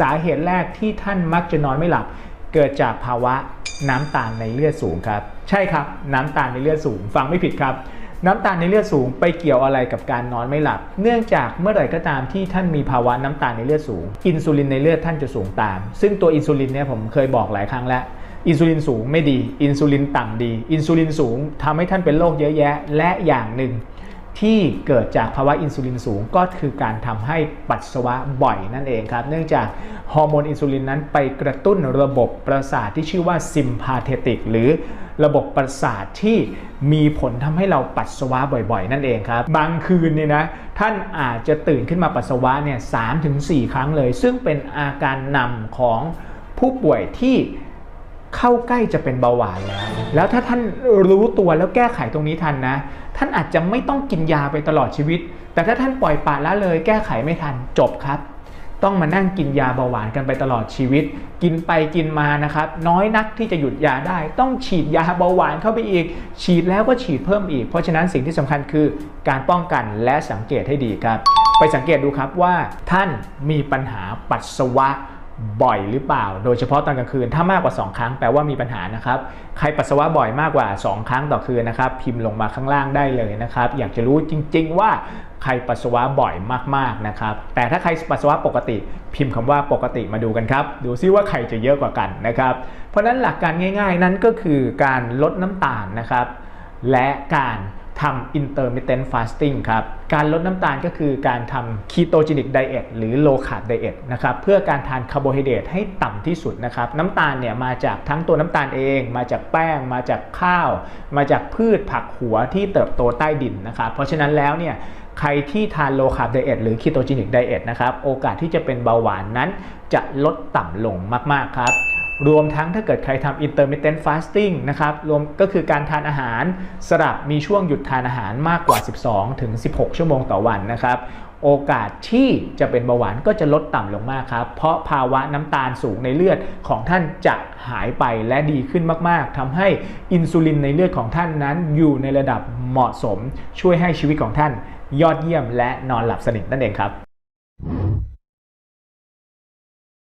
สาเหตุแรกที่ท่านมักจะนอนไม่หลับ เกิดจากภาวะน้ำตาลในเลือดสูงครับ ใช่ครับ น้ำตาลในเลือดสูง ฟังไม่ผิดครับ น้ำตาลในเลือดสูงไปเกี่ยวอะไรกับการนอนไม่หลับ เนื่องจากเมื่อไหร่ก็ตามที่ท่านมีภาวะน้ำตาลในเลือดสูง อินซูลินในเลือดท่านจะสูงตาม ซึ่งตัวอินซูลินเนี่ยผมเคยบอกหลายครั้งแล้วอินซูลินสูงไม่ดี อินซูลินต่ำดี อินซูลินสูงทำให้ท่านเป็นโรคเยอะแยะ และอย่างหนึ่ง ที่เกิดจากภาวะอินซูลินสูงก็คือการทำให้ปัสสาวะบ่อยนั่นเองครับ เนื่องจากฮอร์โมนอินซูลินนั้นไปกระตุ้นระบบประสาทที่ชื่อว่าซิมพาเทติกหรือระบบประสาทที่มีผลทำให้เราปัสสาวะบ่อยๆ นั่นเองครับ บางคืนเนี่ยนะท่านอาจจะตื่นขึ้นมาปัสสาวะเนี่ยสามถึงสี่ครั้งเลย ซึ่งเป็นอาการนำของผู้ป่วยที่ เข้าใกล้จะเป็นเบาหวานแล้ว แล้วถ้าท่านรู้ตัวแล้วแก้ไขตรงนี้ทันนะ ท่านอาจจะไม่ต้องกินยาไปตลอดชีวิต แต่ถ้าท่านปล่อยปละละเลย แก้ไขไม่ทันจบครับ ต้องมานั่งกินยาเบาหวานกันไปตลอดชีวิต กินไปกินมานะครับ น้อยนักที่จะหยุดยาได้ ต้องฉีดยาเบาหวานเข้าไปอีก ฉีดแล้วก็ฉีดเพิ่มอีก เพราะฉะนั้นสิ่งที่สำคัญคือการป้องกันและสังเกตให้ดีครับ ไปสังเกตดูครับว่าท่านมีปัญหาปัสสาวะ บ่อยหรือเปล่า โดยเฉพาะตอนกลางคืน ถ้ามากกว่า 2 ครั้งแปลว่ามีปัญหานะครับ ใครปัสสาวะบ่อยมากกว่า 2 ครั้งต่อคืนนะครับ พิมพ์ลงมาข้างล่างได้เลยนะครับ อยากจะรู้จริง ๆ ว่าใครปัสสาวะบ่อยมากๆนะครับ แต่ถ้าใครปัสสาวะปกติ พิมพ์คำว่าปกติมาดูกันครับ ดูซิว่าใครจะเยอะกว่ากันนะครับ เพราะฉะนั้นหลักการง่าย ๆ นั้นก็คือการลดน้ำตาลนะครับ และการ ทำ intermittent fasting ครับ การลดน้ำตาลก็คือการทำ ketogenic diet หรือ low carb diet นะครับเพื่อการทานคาร์โบไฮเดรตให้ต่ำที่สุดนะครับน้ำตาลเนี่ยมาจากทั้งตัวน้ำตาลเอง มาจากแป้ง มาจากข้าว มาจากพืชผักหัวที่เติบโตใต้ดินนะครับเพราะฉะนั้นแล้วเนี่ยใครที่ทาน low carb diet หรือ ketogenic diet นะครับโอกาสที่จะเป็นเบาหวานนั้นจะลดต่ำลงมาก ๆ ครับ รวมทั้งถ้าเกิดใครทำ intermittent fasting นะครับรวมก็คือการทานอาหารสลับมีช่วงหยุดทานอาหารมากกว่า 12 ถึง 16 ชั่วโมงต่อวันนะครับ โอกาสที่จะเป็นเบาหวานก็จะลดต่ำลงมากครับ เพราะภาวะน้ำตาลสูงในเลือดของท่านจะหายไปและดีขึ้นมากๆทำให้อินซูลินในเลือดของท่านนั้นอยู่ในระดับเหมาะสม ช่วยให้ชีวิตของท่านยอดเยี่ยมและนอนหลับสนิทนั่นเองครับ